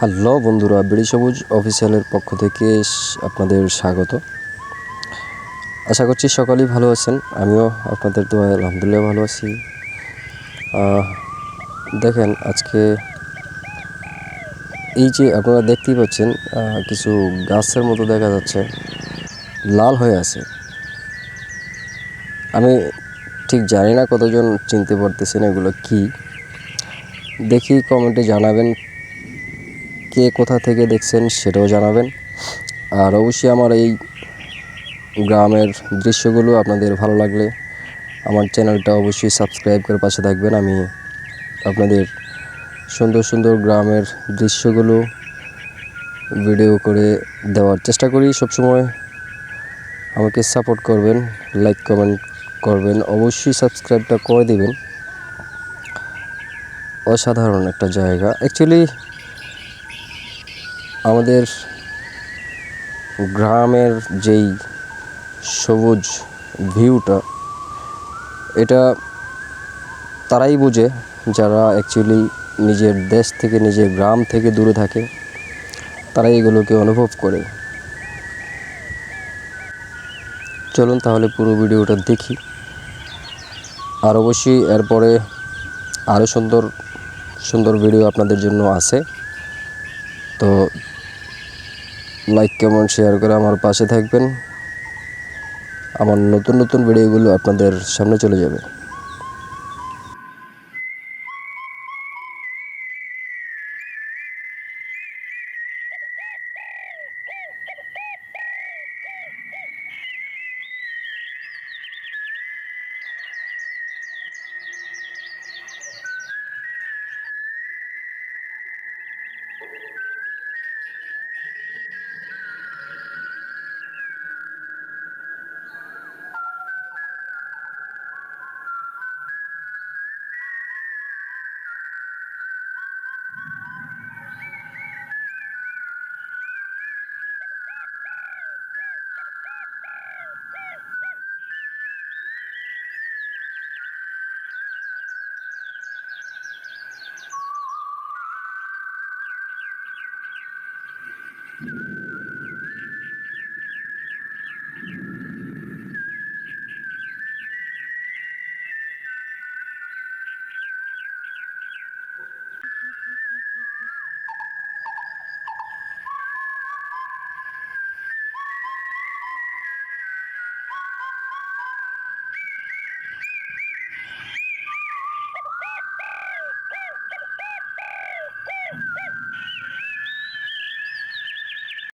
Hello বন্ধুরা, বিড়ি সবুজ অফিসিয়ালের পক্ষ থেকে আপনাদের স্বাগত। আশা করছি সকলেই ভালো আছেন, আমিও আপনাদের তো আলহামদুলিল্লাহ ভালো আছি। দেখেন আজকে এই যে আপনারা দেখতেই পাচ্ছেন কিছু গাছের মতো দেখা যাচ্ছে, লাল হয়ে আছে। আমি ঠিক জানি না কতজন চিনতে পারতেছেন এগুলো কি। দেখি কমেন্টে জানাবেন কে কোথা থেকে দেখছেন সেটাও জানাবেন। আর অবশ্যই আমার এই গ্রামের দৃশ্যগুলো আপনাদের ভালো লাগলে আমার চ্যানেলটা অবশ্যই সাবস্ক্রাইব করে পাশে থাকবেন। আমি আপনাদের সুন্দর সুন্দর গ্রামের দৃশ্যগুলো ভিডিও করে দেওয়ার চেষ্টা করি। সবসময় আমাকে সাপোর্ট করবেন, লাইক কমেন্ট করবেন, অবশ্যই সাবস্ক্রাইবটা করে দিবেন। অসাধারণ একটা জায়গা। অ্যাকচুয়ালি আমাদের গ্রামের যেই সবুজ ভিউটা, এটা তারাই বোঝে যারা অ্যাকচুয়ালি নিজের দেশ থেকে, নিজের গ্রাম থেকে দূরে থাকে, তারাই এগুলোকে অনুভব করে। চলুন তাহলে পুরো ভিডিওটা দেখি। আর অবশ্যই এরপরে আরও সুন্দর সুন্দর ভিডিও আপনাদের জন্য আছে। তো লাইক কমেন্ট শেয়ার করে আমার পাশে থাকবেন। আমার নতুন নতুন ভিডিওগুলো আপনাদের সামনে চলে যাবে।